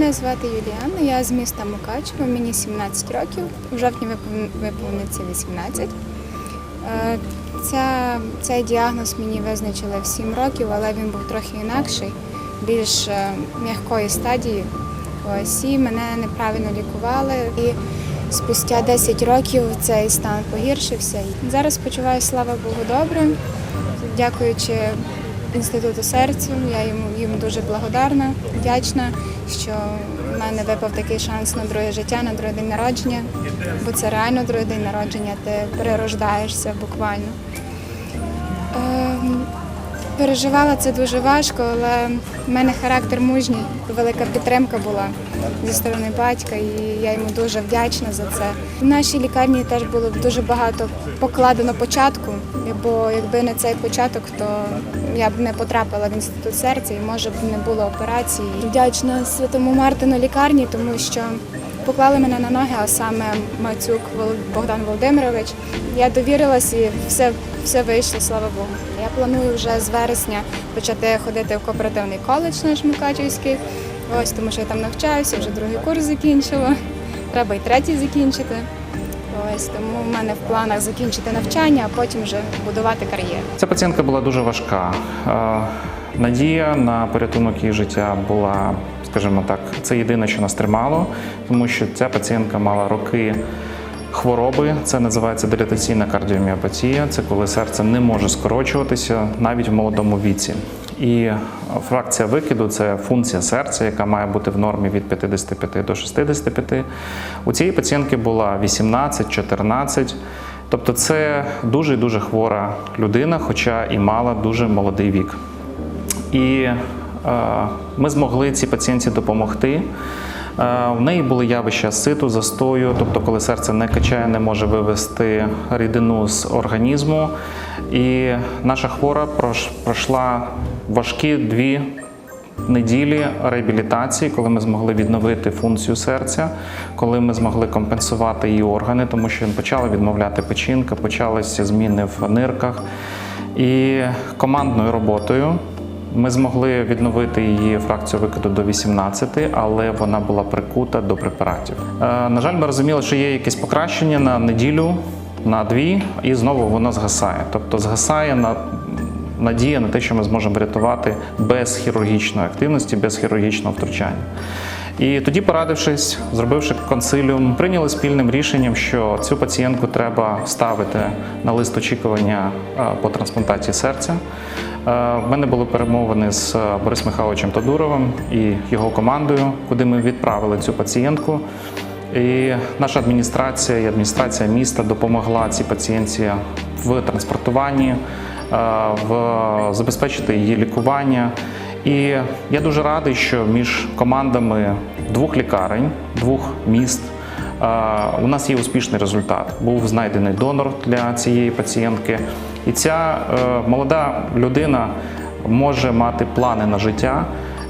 Мене звати Юліана, я з міста Мукачево, мені 17 років, у жовтні випов- виповниться 18. Е, Ця, цей діагноз мені визначили в 7 років, але він був трохи інакший, більш е, м'якої стадії. Ось і мене неправильно лікували. І спустя 10 років цей стан погіршився. Зараз почуваю, слава Богу, добре. Дякуючи інституту серцю, я йому їм дуже благодарна, вдячна, що в мене випав такий шанс на друге життя, на другий день народження. Бо це реально другий день народження, ти перерождаєшся буквально. Переживала це дуже важко, але в мене характер мужній, велика підтримка була зі сторони батька, і я йому дуже вдячна за це. В нашій лікарні теж було дуже багато покладено початку, бо якби не цей початок, то я б не потрапила в інститут серця і може б не було операції. Вдячна святому Мартину лікарні, тому що поклали мене на ноги, а саме Мацюк Богдан Володимирович. Я довірилась і все, все вийшло, слава Богу. Я планую вже з вересня почати ходити в кооперативний коледж наш Мукачівський. Ось тому що я там навчаюся, вже другий курс закінчила. Треба і третій закінчити. Ось тому в мене в планах закінчити навчання, а потім вже будувати кар'єру. Ця пацієнтка була дуже важка. Е, Надія на порятунок її життя була, скажімо так, це єдине, що нас тримало, тому що ця пацієнтка мала роки хвороби. Це називається дилатаційна кардіоміопатія. Це коли серце не може скорочуватися навіть в молодому віці. І фракція викиду це функція серця, яка має бути в нормі від 55 до 65. У цієї пацієнтки була 18, 14. Тобто це дуже дуже хвора людина, хоча і мала дуже молодий вік. І ми змогли цій пацієнтці допомогти. Е, В неї були явища ситу, застою, тобто, коли серце не качає, не може вивести рідину з організму. І наша хвора пройшла важкі дві неділі реабілітації, коли ми змогли відновити функцію серця, коли ми змогли компенсувати її органи, тому що почала відмовляти печінка, почалися зміни в нирках. І командною роботою ми змогли відновити її фракцію викиду до 18, але вона була прикута до препаратів. Е, На жаль, ми розуміли, що є якесь покращення на неділю, на дві, і знову воно згасає. Тобто згасає на надія на те, що ми зможемо врятувати без хірургічної активності, без хірургічного втручання. І тоді, порадившись, зробивши консиліум, прийняли спільним рішенням, що цю пацієнтку треба ставити на лист очікування е, по трансплантації серця. Е, В мене були перемовини з е, Борисом Михайловичем Тодуровим і його командою, куди ми відправили цю пацієнтку. І наша адміністрація і адміністрація міста допомогла цій пацієнтці в транспортуванні, в забезпечити її лікування. І я дуже радий, що між командами двох лікарень, двох міст е, у нас є успішний результат. Був знайдений донор для цієї пацієнтки, і ця е, молода людина може мати плани на життя.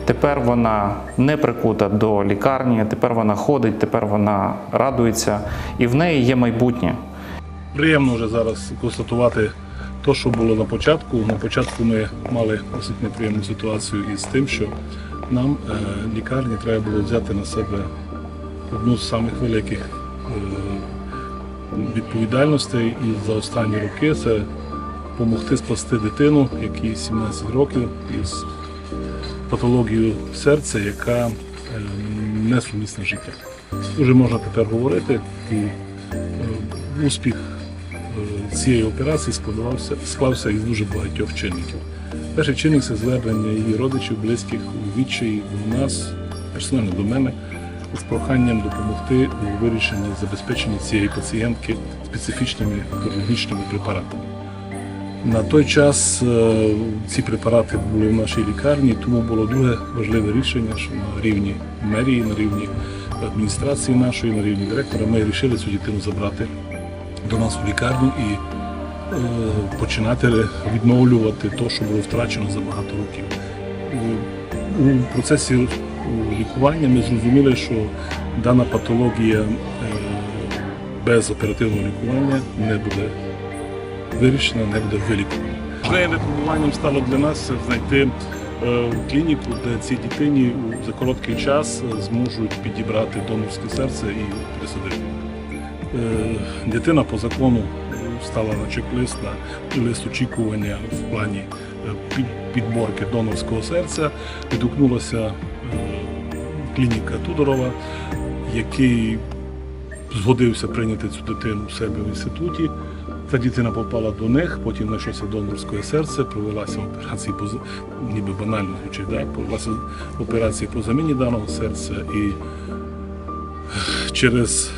Тепер вона не прикута до лікарні, тепер вона ходить, тепер вона радується, і в неї є майбутнє. Приємно вже зараз констатувати те, що було на початку. На початку ми мали досить неприємну ситуацію із тим, що нам е, лікарні треба було взяти на себе одну з самих великих е, відповідальностей і за останні роки це допомогти спасти дитину, якій 17 років із патологією серця, яка е, несумісна життя. Уже можна тепер говорити і успіх цієї операції складався, склався із дуже багатьох чинників. Перший чинник це звернення її родичів, близьких у відчаї до нас, персонально до мене, з проханням допомогти у вирішенні забезпечення цієї пацієнтки специфічними хірургічними препаратами. На той час е, ці препарати були в нашій лікарні, тому було друге важливе рішення, що на рівні мерії, на рівні адміністрації нашої, на рівні директора ми вирішили цю дитину забрати до нас у лікарню і починати відновлювати те, що було втрачено за багато років. У процесі лікування ми зрозуміли, що дана патологія без оперативного лікування не буде вирішена, не буде вилікувана. Важливим випробуванням стало для нас знайти клініку, де цій дитині за короткий час зможуть підібрати донорське серце і присадити. Е, Дитина по закону стала на чек-лист на лист очікування в плані е, підборки донорського серця. Відгукнулася е, клініка Тудорова, який згодився прийняти цю дитину у себе в інституті. Та дитина попала до них, потім знайшлося донорське серце, провелася операція по ніби банально звучить, да? провелася операція по заміні даного серця і через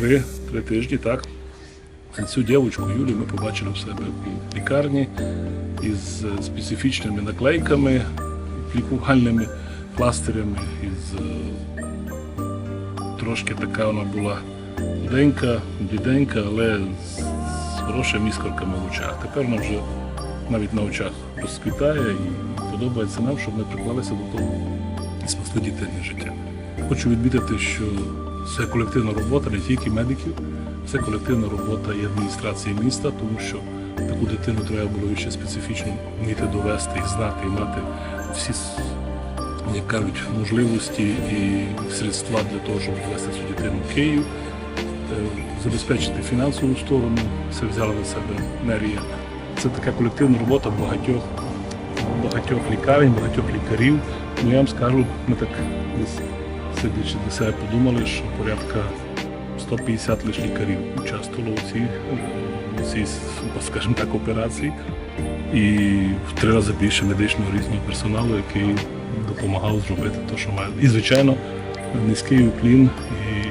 три, три тижні, так, цю дівчинку Юлію ми побачили в себе в лікарні із специфічними наклейками, лікувальними пластирями, із е, трошки така вона була худенька, бліденька, але з, хорошими іскорками в очах. Тепер вона вже навіть на очах розквітає і подобається нам, щоб ми приклалися до того і спасли дитине життя. Хочу відмітити, що це колективна робота не тільки медиків, це колективна робота і адміністрації міста, тому що таку дитину треба було ще специфічно вміти довести і знати, і мати всі як кажуть, можливості і средства для того, щоб довести цю дитину в Київ, Е, забезпечити фінансову сторону, це взяла на себе мерія. Це така колективна робота багатьох, багатьох лікарень, багатьох лікарів. Ну я вам скажу, ми так десь сидячи до себе подумали, що порядка 150 лише лікарів участвувало у цій, у цій, скажімо так, операції. І в три рази більше медичного різного персоналу, який допомагав зробити те, що має. І, звичайно, низький уклін і,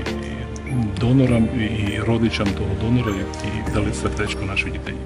і донорам, і родичам того донора, які дали сердечко нашій дитині.